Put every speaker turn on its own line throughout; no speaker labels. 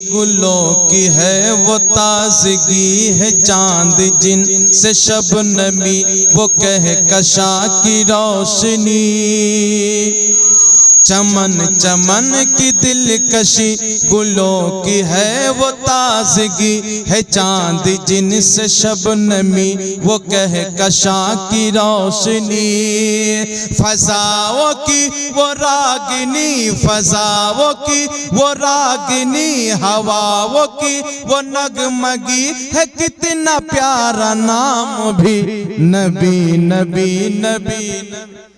گلوں کی ہے وہ تازگی ہے چاند، جن سے شب نمی، وہ کہہ کشا کی روشنی۔ چمن چمن کی دلکشی گلوں کی ہے وہ تازگی ہے چاند جن سے شب نمی، وہ کہکشاں کی روشنی۔ فضاؤں کی وہ راگنی، فضاؤں کی وہ راگنی۔ ہواؤں کی وہ نگمگی ہے، کتنا پیارا نام بھی۔ نبی نبی نبی نبی۔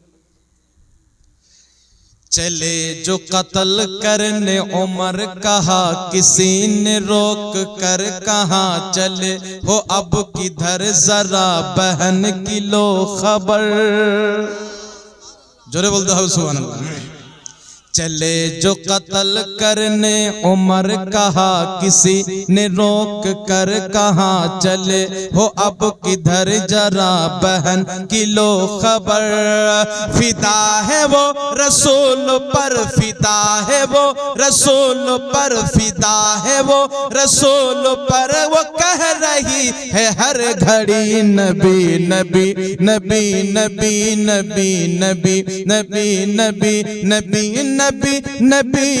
چلے جو قتل کرنے عمر کہا، کسی نے روک کر کہا، چلے ہو اب کدھر ذرا بہن کی لو خبر۔ جورے بولتا ہوں سبحان اللہ۔ چلے جو قتل قتل کرنے عمر کہا کسی نے روک کر کہاں چلے ہو اب کدھر جرا بہن کی لو خبر فدا ہے وہ رسول پر فدا ہے وہ رسول پر فدا ہے وہ رسول پر وہ کہہ رہی ہے ہر گھڑی نبی نبی نبی نبی نبی نبی نبی نبی نبی نبی نبی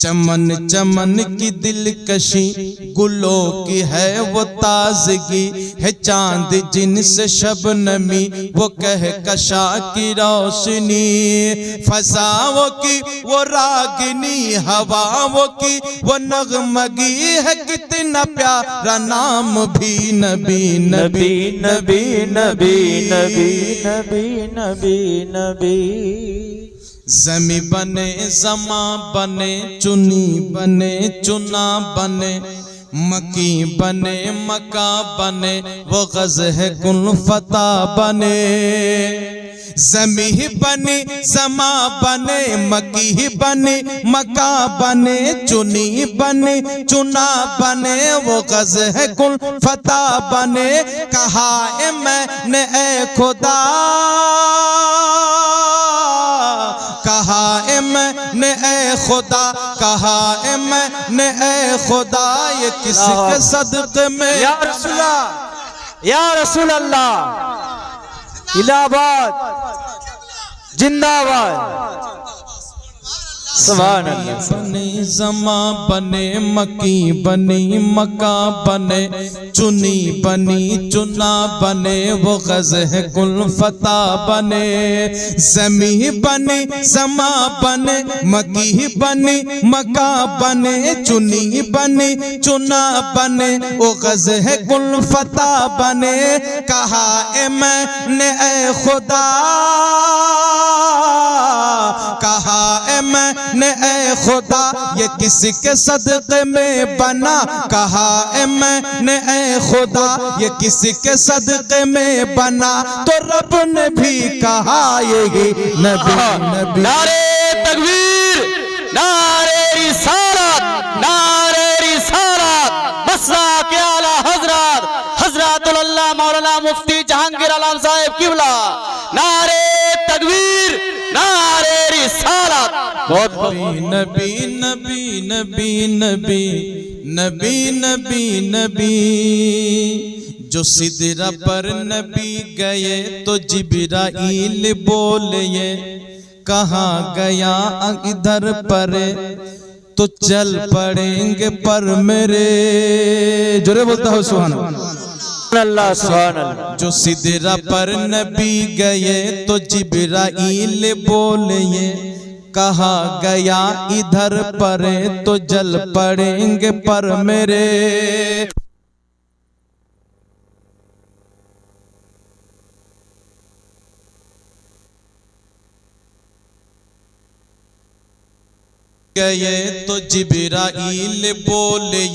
چمن چمن کی دلکشی گلوں کی ہے وہ تازگی ہے چاند جن سے شب نمی وہ
کہکشا کی روشنی فضاؤں کی وہ
راگنی ہواوں کی وہ نغمگی ہے کتنا پیارا نام بھی نبی نبی نبی نبی نبی نبی نبی نبی زمی بنے زمان بنے، چنی بنے، چنا بنے، مکی بنے مکا بنے، وہ غز ہے کن فتح بنے۔ زمیں بنے زما بنے، مکی بنے، مکہ بنے، چنی بنے، چنا بنے، وہ غز ہے کل فتح بنے۔ کہا
اے میں نے، اے خدا۔ خدا کہا اے میں
نے اے خدا یہ کس کے صدق میں؟ یا رسول اللہ یا رسول اللہ الہ آباد زندہ باد سبحان اللہ بنے زمان بنے مکی بنی مکہ بنے چنی بنی چنا بنے وہ غزہ ہے کل فتح بنے۔ زمی بنے زمان بنے مکی بنے مکہ بنے چنی بنے چنا بنے وہ غزہ ہے کل فتح بنے۔ کہا اے میں نے اے خدا۔ کہا، اے میں نے اے خدا، یہ
کسی کے صدقے میں بنا؟ کہا، اے میں نے اے خدا، یہ کسی کے صدقے میں بنا؟ تو رب نے بھی کہا، یہی نبی
نبی۔ نعرے بہت نبی نبی نبی نبی نبی نبی نبی جو سدرا پر نبی گئے تو جبرائیل بولے کہاں گیا ادھر پر؟ تو چل پڑیں گے پر میرے۔
جرے بولتا ہو
سبحان اللہ۔ سبحان اللہ جو سدرا پر نبی گئے تو جبرائیل بولیے کہا گیا ادھر پڑے تو جل پڑیں گے پر میرے۔ گئے تو جبرائیل بولے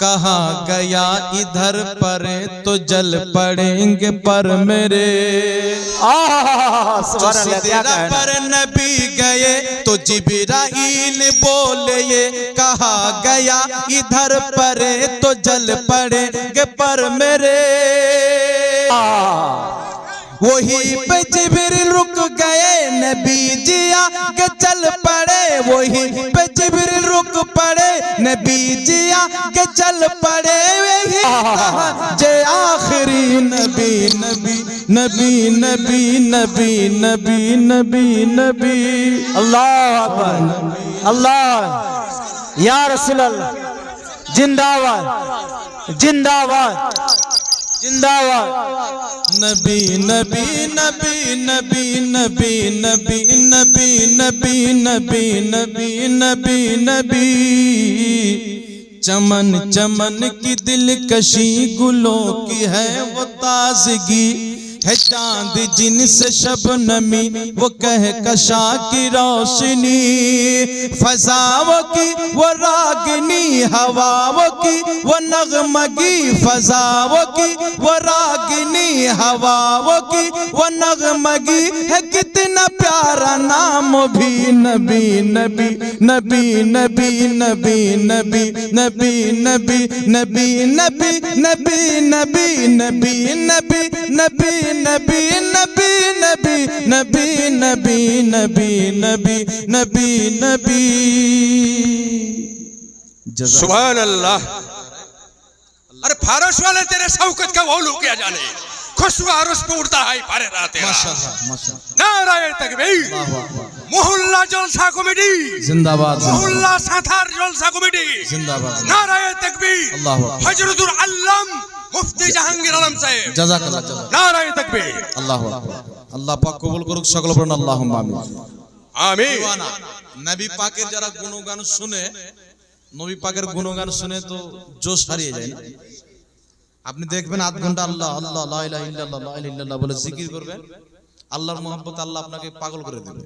کہا گیا ادھر پر تو
جل پڑیں گے پر
میرے۔
پر
نبی گئے تو جبرائیل بولے کہا گیا ادھر پڑے تو جل پڑے گے پر میرے۔ وہی
پہ
جبرائیل رک گئے نبی جیا کہ چل پڑے وہی पड़े वही पे जिब्रील रुक पड़े नबी जी आके चल पड़े वही कहा, जे आखिरी नबी नबी नबी नबी नबी नबी नबी नबी
अल्लाह अकबर अल्लाह या रसूल अल्लाह जिंदाबाद نبی نبی
نبی نبی نبی نبی نبی نبی نبی نبی نبی نبی چمن چمن کی دلکشی گلوں کی ہے وہ تازگی ہے چاند جن سے شب نمی وہ کہہ کشا کی روشنی فضاو کی وہ راگنی ہواو کی وہ نغمگی فضاو کی وہ راگنی ہواو کی وہ نغمگی ہے کتنا پیارا نام بھی نبی نبی نبی نبی نبی نبی نبی نبی نبی نبی نبی نبی نبی نبی نبی नबी नबी नबी नबी नबी नबी नबी नबी जज़ा-
सुभान अल्लाह अरे फारस वाले तेरे शौकत का वो लोग क्या जाने खुशबू अरस पे उड़ता है पारे रहते
माशाअल्लाह माशाअल्लाह
नारायण तकबीर मोहल्ला जलसा कमेटी
जिंदाबाद जिंदाबाद
मोहल्ला साथार जलसा कमेटी
जिंदाबाद
नारायण तकबीर
अल्लाह अकबर।
हजरतुल अल्लाम মুফতি জাহাঙ্গীর আলম সাহেব।
জাযাকাল্লাহ
নারায়ে তাকবীর।
আল্লাহু আকবার। আল্লাহ পাক কবুল করুক সকল পড়ুন আল্লাহুম্মা আমিন।
আমিন।
নবী পাকের যারা গুণগান শুনে নবী পাকের গুণগান শুনে তো জোশ হারিয়ে যায় না। আপনি দেখবেন আধ ঘণ্টা আল্লাহ আল্লাহ লা ইলাহা ইল্লাল্লাহ লা ইলাহা ইল্লাল্লাহ বলে জিকির করবেন। আল্লাহর মহব্বত আল্লাহ আপনাকে পাগল করে দেবে।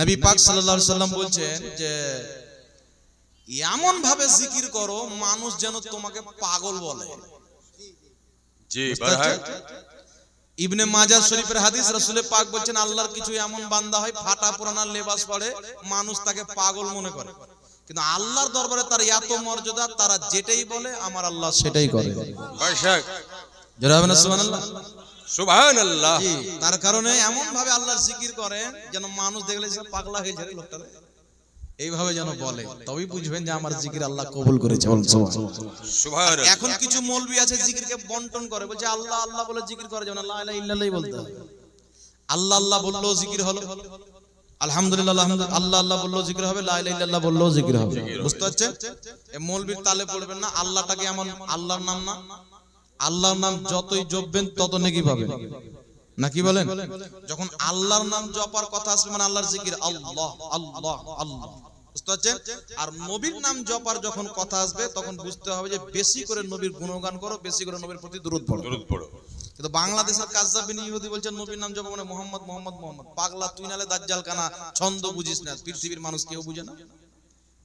নবী পাক সাল্লাল্লাহু আলাইহি সাল্লাম বলছেন যে এমন ভাবে জিকির করো মানুষ যেন তোমাকে পাগল বলে।
জি
ইবনে শরীফের হাদিস রাসূলের পাক বলছেন আল্লাহর কিছু এমন বান্দা হয় ফাটা পুরানা লেবাস পরে মানুষ তাকে পাগল মনে করে। কিন্তু আল্লাহর দরবারে তার এত মর্যাদা তারা যেটাই বলে আমার আল্লাহ সেটাই করে। জোরে হবে না সুবহানাল্লাহ?
সুবহান
তার কারণে এমন ভাবে আল্লাহর জিকির করেন যেন মানুষ দেখলে পাগলা হয়ে যায় লোকটা এইভাবে যেন বলে। তবেই বুঝবেন যে আমার জিকির আল্লাহ কবুল করেছে। এখন কিছু মৌলবি আছে জিকিরকে বন্টন করে। বলছে আল্লাহ আল্লাহ বলে জিকির করে যেমন লা ইলাহা ইল্লাল্লাহ বলতে আল্লাহ আল্লাহ বললেও জিকির হলো। আলহামদুলিল্লাহ আল্লাহ আল্লাহ বললেও জিকির হবে। লা ইলাহা ইল্লাল্লাহ জিকির হবে। বুঝতে মৌলবির তালে পড়বেন না আল্লাহটাকে এমন আল্লাহর নাম না। আল্লাহর নাম যতই জপবেন তত নেকি পাবেন। নাকি বলেন? যখন আল্লাহর নাম জপার কথা আসবে মানে আল্লাহর জিকির। আল্লাহ আল্লাহ আল্লাহ। বুঝতে পারছেন? আর নবীর নাম জপার যখন কথা আসবে তখন বুঝতে হবে যে বেশি করে নবীর গুণগান করো বেশি করে নবীর প্রতি দূরত পড়ো। কিন্তু বাংলাদেশের কাজটা বিনি ইহুদি বলছেন নবীর নাম জপ মানে মোহাম্মদ মোহাম্মদ মোহাম্মদ। পাগলা তুই নালে দাজ্জাল কানা ছন্দ বুঝিস না পৃথিবীর মানুষ কেউ বুঝে না।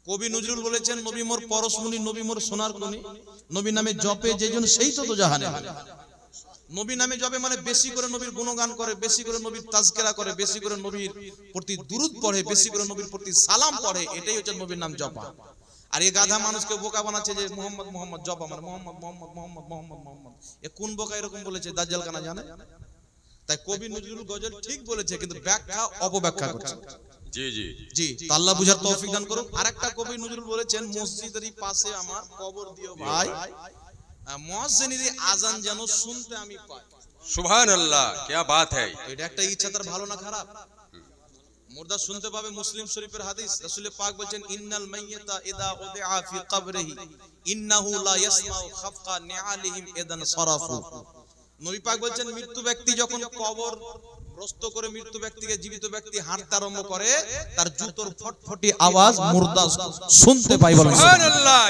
কবি নজরুল বলেছেন নবী মোর পরশমণি নবী মোর সোনার কনি। নবী নামে জপে যেজন সেই তো তো জাহানে। নবী নামে জপে মানে বেশি করে নবীর গুণগান করে বেশি করে নবীর তাজকেরা করে বেশি করে নবীর প্রতি দুরুদ পড়ে বেশি করে নবীর প্রতি সালাম পড়ে এটাই হচ্ছে নবীর নাম জপা। আর এই গাধা মানুষকে বোকা বানাচ্ছে যে মোহাম্মদ মোহাম্মদ জপা মানে মোহাম্মদ মোহাম্মদ মোহাম্মদ মোহাম্মদ মোহাম্মদ। এ কোন বোকা এরকম বলেছে? দাজ্জাল কানা জানে? তাই কবি নজরুল গজল ঠিক বলেছে কিন্তু ব্যাখ্যা অপব্যাখ্যা করছে।
জি জি।
জি আল্লাহ বুঝার তৌফিক দান করুন। আরেকটা কবি নজরুল বলেছেন মসজিদেরই পাশে আমার কবর দিও ভাই। আজান যেন শুনতে আমি পাই।
আল্লাহ কেয়া বাত
এটা একটা ইচ্ছা তার ভালো না খারাপ? মুর্দা শুনতে পাবে মুসলিম শরীফের হাদিস। পাক বলেন ইন্নাল ইদা উদিআ ফি কবরিহি ইন্নাহু লা ইয়াসমাউ খাফকা নিআলিহিম ইদান নবী পাক বলেন মৃত্যু ব্যক্তি যখন কবর প্রস্ত করে মৃত্যু ব্যক্তিকে জীবিত ব্যক্তি হাঁটতে আরম্ভ করে তার জুতোর ফটফটি আওয়াজ মুর্দা শুনতে পাই বলেন
সুবহানাল্লাহ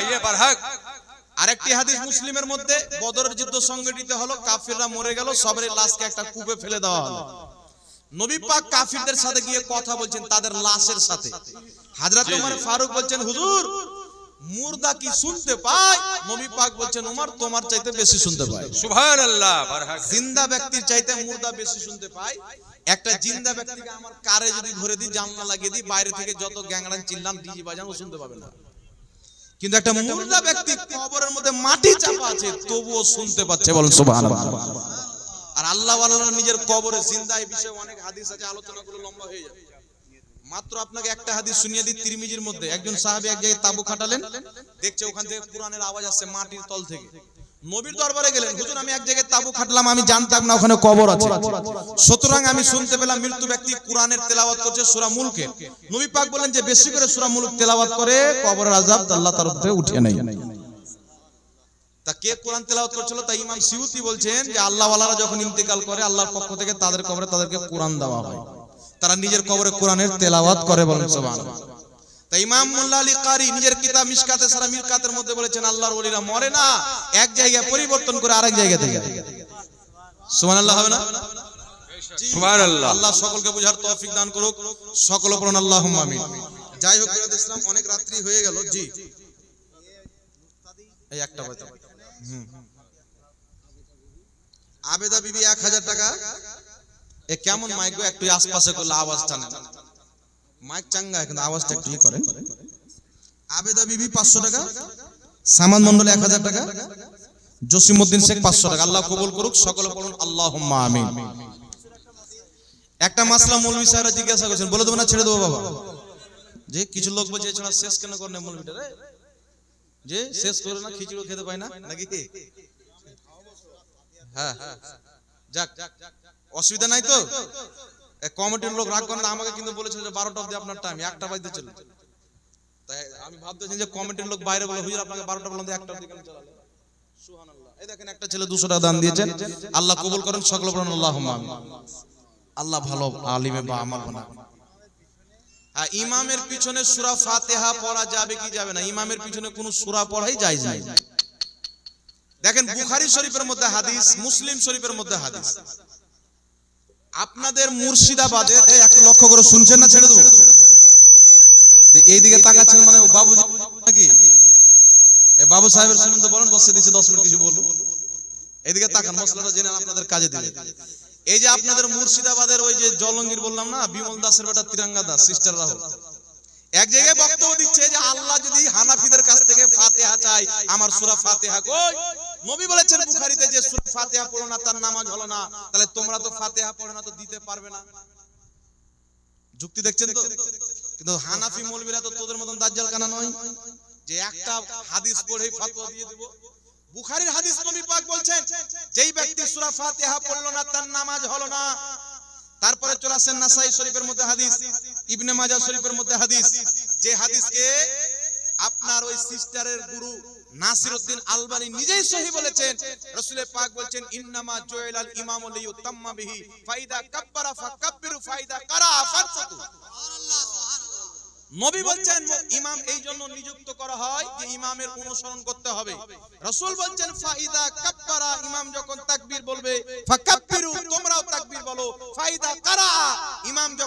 আরেকটি হাদিস মুসলিমের মধ্যে বদরের যুদ্ধ সংগঠিত হলো কাফিররা মরে গেল সবের লাশকে একটা কূপে ফেলে দেওয়া হলো। নবী পাক কাফিরদের সাথে গিয়ে কথা বলছেন তাদের লাশের সাথে। হাজরত ওমর ফারুক বলছেন হুজুর মুর্দা কি শুনতে পায়? নবী পাক বলছেন ওমর তোমার চাইতে বেশি শুনতে পায়।
সুবহান আল্লাহ বারহাক
জিন্দা ব্যক্তির চাইতে মুর্দা বেশি শুনতে পায়। একটা জিন্দা ব্যক্তিকে আমার কারে যদি ধরে দিই জানলা লাগিয়ে দিই বাইরে থেকে যত গ্যাংরান চিল্লান ডিজি বাজান ও শুনতে পাবে না। কিন্তু একটা মুর্দা ব্যক্তি কবরের মধ্যে মাটি চাপা আছে তবুও শুনতে পাচ্ছে বলেন সুবহানাল্লাহ। আর আল্লাহ ওয়ালারা নিজের কবরে জিন্দা এই বিষয়ে অনেক হাদিস আছে আলোচনাগুলো লম্বা হয়ে যাবে। মাত্র আপনাকে একটা হাদিস শুনিয়ে দিই তিরমিজির মধ্যে। একজন সাহাবী এক জায়গায় তাবু খাটালেন দেখছে ওখান থেকে কোরআনের আওয়াজ আসছে মাটির তল থেকে। নবীর দরবারে গেলেন, হুজুর, আমি এক জায়গায় তাবু খাটলাম, আমি জানতাম না ওখানে কবর আছে। সুতরাং আমি শুনতে পেলাম মৃত্যু ব্যক্তি কোরআনের তেলাওয়াত করছে সূরা মুলকে। নবী পাক বলেন যে, বেশি করে সূরা মুলক তেলাওয়াত করে, কবরের আযাব আল্লাহ তার উপরে উঠিয়ে নেয়। তা কে কোরআন তেলাওয়াত করছিল? তা ইমাম সিউতি বলছেন যে আল্লাহ ওয়ালারা যখন ইন্তেকাল করে, আল্লাহর পক্ষ থেকে তাদের কবরে তাদেরকে কোরআন দেওয়া হয়। তারা নিজের কবরে কোরআনের তেলাওয়াত করে বলেন, সুবহানাল্লাহ। তা ইমাম মোল্লা আলী কারি নিজের কিতাব মিশকাতে সারা মিরকাতের মধ্যে বলেছেন আল্লাহর ওলিরা মরে না এক জায়গায় পরিবর্তন করে আরেক জায়গা থেকে। সুবহানাল্লাহ হবে না?
আল্লাহ।
আল্লাহ সকলকে বুঝার তৌফিক দান করুক। সকল পড়ুন আল্লাহুম্মা আমিন। যাই হোক ইসলাম অনেক রাত্রি হয়ে গেল। জি। এই একটা বাজে। হুম। আবেদা বিবি এক হাজার টাকা। এ কেমন মাইক একটু আশপাশে করলে আওয়াজ টানে মাইক চাঙ্গা কিন্তু আওয়াজটা একটু করেন। আবেদা বিবি পাঁচশো টাকা সামান মন্ডল এক হাজার টাকা জসিমউদ্দিন শেখ পাঁচশো টাকা। আল্লাহ কবুল করুক সকলে বলুন আল্লাহ আমিন। একটা মাসলা মৌলভী সাহেবরা জিজ্ঞাসা করছেন বলে দেবো না ছেড়ে দেবো বাবা। যে কিছু লোক বলছে এছাড়া শেষ কেন করেন মৌলভীটা রে? যে শেষ করে না খিচুড়ি খেতে পায় না নাকি? হ্যাঁ হ্যাঁ যাক। অসুবিধা নাই তো? কমিটির লোক রাগ করেন আমাকে কিন্তু বলেছিল যে বারোটা অব্দি আপনার টাইম একটা বাজতে চলে তাই আমি ভাবতেছি যে কমিটির লোক বাইরে বলে হুজুর আপনাকে বারোটা বললাম একটা অব্দি কেন চালালে সুবহানাল্লাহ। এই দেখেন একটা ছেলে দুশো টাকা দান দিয়েছেন। আল্লাহ কবুল করেন সকল বলেন আল্লাহ আল্লাহ ভালো আলিমে বা আমার বানা। আর ইমামের পিছনে সূরা ফাতিহা পড়া যাবে কি যাবে না? ইমামের পিছনে কোনো সূরা পড়াই যায় নাই। দেখেন বুখারী শরীফের মধ্যে হাদিস মুসলিম শরীফের মধ্যে হাদিস। আপনাদের মুর্শিদাবাদের একটু লক্ষ্য করে শুনছেন না ছেড়ে দেবো? এইদিকে তাকাচ্ছেন মানে বাবু নাকি? বাবু সাহেবের শুনুন তো বলেন, বসে দিচ্ছে, দশ মিনিট কিছু বলুন। এইদিকে তাকান, মশলাটা জেনে আপনাদের কাজে দিবে। এই যে আপনাদের মুর্শিদাবাদের ওই যে জলঙ্গির বললাম না, বিমল দাসের বেটা তিরঙ্গা দাস, সিস্টার রাহুল। এক জায়গায় বক্তব্য দিচ্ছে যে, আল্লাহ যদি হানাফিদের কাছ থেকে ফাতেহা চাই আমার সুরা ফাতেহা কই? নবী বলেছেন বুখারীতে যে সূরা ফাতিহা পড়ো না, তার নামাজ হলো না। তাহলে তোমরা তো ফাতিহা পড়ো না, তো দিতে পারবে না। যুক্তি দেখছেন তো? কিন্তু হানাফি মৌলবীরা তো তোদের মতন দাজ্জাল কানা নয়। যে একটা হাদিস পড়েই ফাতোয়া দিয়ে দিব। বুখারীর হাদিস নবী পাক বলছেন, যেই ব্যক্তি সূরা ফাতিহা পড়ল না, তার নামাজ হলো না। তারপরে চলে আসেন নাসাই শরীফের মধ্যে হাদিস, ইবনে মাজাহ শরীফের মধ্যে হাদিস। যে হাদিসকে আপনার ওই সিস্টারের গুরু নাসিরউদ্দিন আলবানী নিজেই সহি বলেছেন। রাসূল পাক বলছেন, ইন্নামা জুইলাল ইমামু লিয়ুতাম্মা বিহি, ফাইদা কাব্বারা ফাইদা কারা নবী বলছেন, ইমাম এই জন্য নিযুক্ত করা হয় যে ইমামের অনুসরণ করতে হবে। রাসূল বলছেন, ফাইদা কাব্বারা, ইমাম যখন তাকবীর বলবে তোমরাও তাকবীর বলো, ফাইদা কারা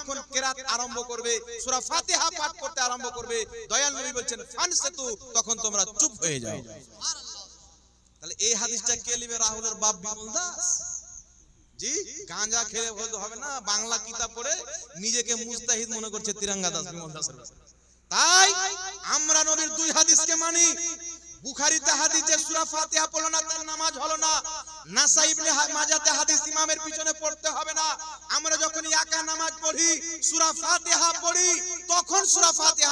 যখন কেরাত আরম্ভ করবে, সূরা ফাতিহা পাঠ করতে আরম্ভ করবে, দয়াল নবী বলছেন ফানসেতু তখন তোমরা চুপ হয়ে যাও। তাহলে এই হাদিসটা কে লিবে? রাহুলের বাপ বিমল দাস। জি, গাঁজা খেলে হবে না, বাংলা কিতাব পড়ে নিজেকে মুস্তাহিদ মনে করছে তিরঙ্গা দাস বিমল দাসের তাই আমরা নবীর দুই হাদিসকে মানি। বুখারীতে হাদিস সূরা ফাতিহা পড়ল না, তার নামাজ হলো না। নাসাই ইবনে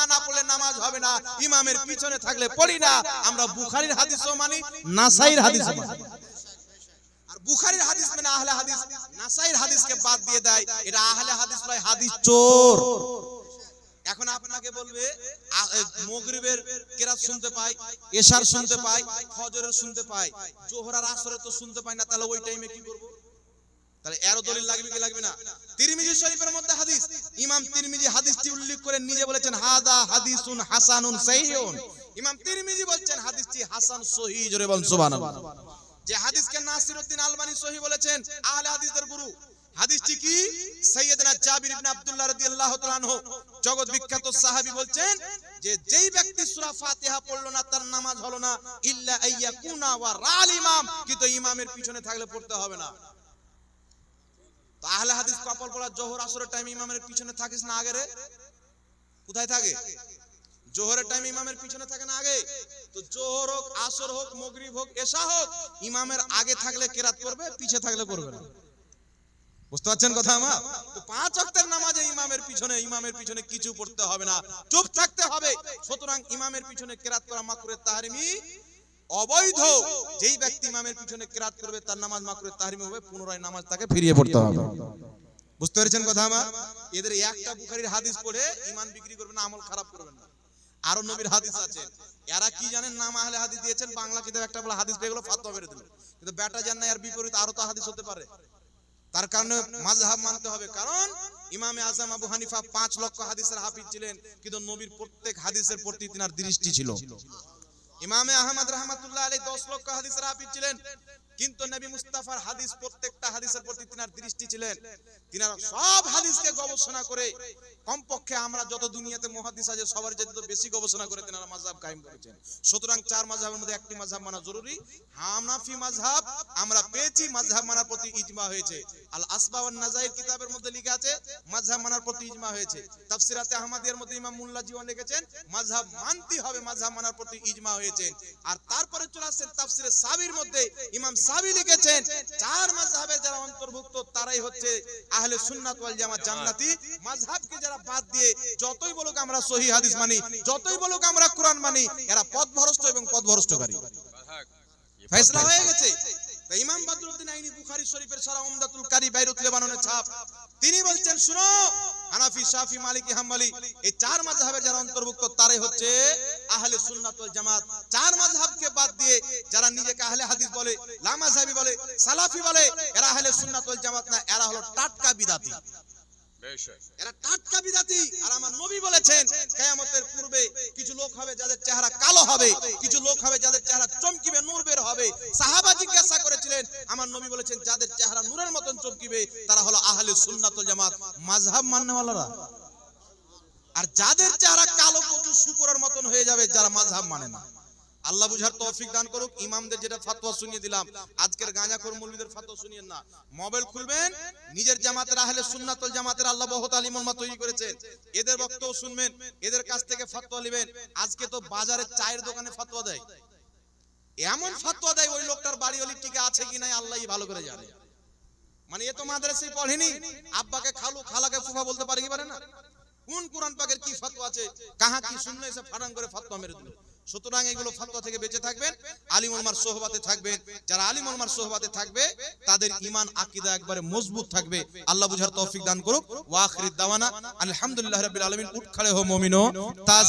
না। পড়লে নামাজ হবে না। ইমামের পিছনে থাকলে পড়ি না। আমরা বুখারীর হাদিসও মানি, নাসাইর হাদিসও আর বুখারীর হাদিস মানে আহলে নাসাইর হাদিসকে বাদ দিয়ে দেয়। এটা আহলে হাদিস হাদিস চোর। এখন আপনাকে বলবে মগরিবের কেরাত শুনতে পাই এশার শুনতে পাই ফজরের শুনতে পাই জোহরার আসরে তো শুনতে পাই না তাহলে ওই টাইমে কি করব? তাহলে এরও দলিল লাগবে কি লাগবে না? তিরমিজি শরীফের মধ্যে হাদিস। ইমাম তিরমিজি হাদিসটি উল্লেখ করে নিজে বলেছেন হাদা হাদিসুন হাসানুন সহিহুন। ইমাম তিরমিজি বলছেন হাদিসটি হাসান সহিহ জোরে বল সুবহানাল্লাহ। যে হাদিসকে নাসিরউদ্দিন আলবানী সহি বলেছেন আহলে হাদিসদের গুরু। হাদিসটি কি? সৈয়দনা জাবির ইবনে আব্দুল্লাহ রাদিয়াল্লাহু তাআলা আনহু। জগৎ বিখ্যাত সাহাবী বলছেন যে, যেই ব্যক্তি সূরা ফাতিহা পড়ল না, তার নামাজ হলো না। ইল্লা আইয়াকুনা ওয়া রাল ইমাম। কিন্তু ইমামের পিছনে থাকলে পড়তে হবে না। তাহলে হাদিস কপাল পড়া জোহর আসরের ইমামের পিছনে থাকিস না আগে রে? কোথায় থাকে? জোহরের টাইম ইমামের পিছনে থাকে না আগে? তো জোহর হোক, আসর হোক, মগরিব হোক, এশা হোক, ইমামের আগে থাকলে কেরাত করবে পিছে থাকলে করবে না। বুঝতে পারছেন কথা আমার? তো পাঁচ ওয়াক্তের নামাজে ইমামের পিছনে ইমামের পিছনে কিছু পড়তে হবে না। চুপ থাকতে হবে। সুতরাং ইমামের পিছনে কেরাত করা মাকরুত তাহরিমি অবৈধ। যেই ব্যক্তি ইমামের পিছনে কেরাত করবে, তার নামাজ মাকরুত তাহরিমি হবে, পুনরায় নামাজ তাকে ফিরিয়ে পড়তে হবে। বুঝতে পেরেছেন কথা আমার? এদের একটা বুখারীর হাদিস পড়ে ইমান বিক্রি করবেন না, আমল খারাপ করবেন না। আরও নবীর হাদিস আছে। এরা কি জানেন? নাম আহলে হাদিস দিয়েছেন, বাংলা কিতাব একটা বলে হাদিস পেয়ে গেলো, ফাতোয়া বেরে দিল। কিন্তু বেটা জান না এর বিপরীত আরও তো হাদিস হতে পারে। তার কারণে মাজহাব মানতে হবে। কারণ ইমামে আজম আবু হানিফা পাঁচ লক্ষ হাদিসের হাফিজ ছিলেন, কিন্তু নবীর প্রত্যেক হাদিসের প্রতি তিনার দৃষ্টি ছিল। ইমামে আহমদ রহমাতুল্লাহ আলী দশ লক্ষ হাদিসের হাফিজ ছিলেন কিন্তু নবী মুস্তাফার হাদিস প্রত্যেকটা হাদিসের প্রতি তিনার দৃষ্টি ছিলেন। তিনারা সব হাদিসকে গবেষণা করে কমপক্ষে আমরা যত দুনিয়াতে মুহাদ্দিস আছে, সবার যেতে বেশি গবেষণা করে তিনারা মাযহাব কায়েম করেছেন। সুতরাং চার মাযহাবের মধ্যে একটি মাযহাব মানা জরুরি, হানাফি মাযহাব আমরা পেয়েছি, মাযহাব মানার প্রতি ইজমা হয়েছে। আল আসবা ওয়ান নাজাইর কিতাবের মধ্যে লেখা আছে, মাযহাব মানার প্রতি ইজমা হয়েছে। তাফসিরাতে আহমদিয়ার মধ্যে ইমাম মুল্লা জীবন লিখেছেন, মাযহাব মানতে হবে, মাযহাব মানার প্রতি ইজমা হয়েছে। আর তারপরে চলে আসছেন তাফসিরে সাবির মধ্যে ইমাম সাবি লিখেছেন চার মাযহাবের যারা অন্তর্ভুক্ত তারাই হচ্ছে আহলে সুন্নাত ওয়াল জামাত জান্নাতি। মাযহাবকে যারা বাদ দিয়ে যতই বলুক আমরা সহি হাদিস মানি যতই বলুক আমরা কোরআন মানি এরা পথভ্রষ্ট এবং পথভ্রষ্টকারী। ফয়সালা হয়ে গেছে। ইমাম বাদরুদ্দিন আইনি বুখারি শরীফের সারা উমদাতুল কারি বাইরুত লেবাননের ছাপ। তিনি বলছেন, শুনো, হানাফি, শাফি, মালিকি এই চার যারা অন্তর্ভুক্ত, তারাই হচ্ছে আহলে সুন্নাত জামাত। চার মাযহাবকে বাদ দিয়ে যারা নিজেকে আহলে হাদিস বলে লামাযহাবি বলে, সালাফি বলে, এরা আহলে সুন্নাত ওয়াল জামাত না, এরা হলো টাটকা বিদাতি। এরা টাটকা বিদাতি আর আমার নবী বলেছেন, কিয়ামতের পূর্বে কিছু লোক হবে যাদের চেহারা কালো হবে, কিছু লোক হবে যাদের চেহারা চমকিবে, নূর বের হবে। সাহাবা জিজ্ঞাসা করেছিলেন, আমার নবী বলেছেন, যাদের চেহারা নূরের মতন চমকিবে, তারা হলো আহলে সুন্নাতুল জামাত। মাযহাব মাননেওয়ালারা আর যাদের চেহারা কালো কচু শুকরের মতন হয়ে যাবে, যারা মাযহাব মানে না। আল্লাহ বুঝার তৌফিক দান করুক, ইমামদের যেটা ফতোয়া শুনিয়ে দিলাম। আজকের গাঁজাখোর মৌলবীদের ফতোয়া শুনিয়েন না। মোবাইল খুলবেন, নিজের জামাতের আহলে সুন্নাতুল জামাতের আল্লাহ বহুত আলিম উম্মাহ তৈরি করেছেন। এদের বক্তব্য শুনবেন, এদের কাছ থেকে ফতোয়া নেবেন। আজকে তো বাজারে চায়ের দোকানে ফতোয়া দেয়। এমন ফতোয়া দেয় ওই লোকটার বাড়ি অলি টিকে আছে কি নাই আল্লাহই ভালো করে জানে। মানে এ তো মাদ্রাসায় পড়েনি। আব্বাকে খালু, খালাকে ফুফা বলতে পারে কি পারে না? কোন কোরআন পাকের কি ফতোয়া আছে? কাহা কি শুনলে, এসে ফাটাং করে ফতোয়া মেরে দিল। সুতরাং এগুলো ফাতোয়া থেকে বেঁচে থাকবেন। আলিম ওলমার সোহবাতে থাকবেন। যারা আলিম ওলমার সোহবাতে থাকবে, তাদের ইমান আকিদা একবারে মজবুত থাকবে। আল্লাহ বুঝার তৌফিক দান করুক। ওয়াখির দাওয়ানা। আলহামদুলিল্লাহ রাব্বিল আলামিন উঠ খড়ে হো মুমিনো। তাজ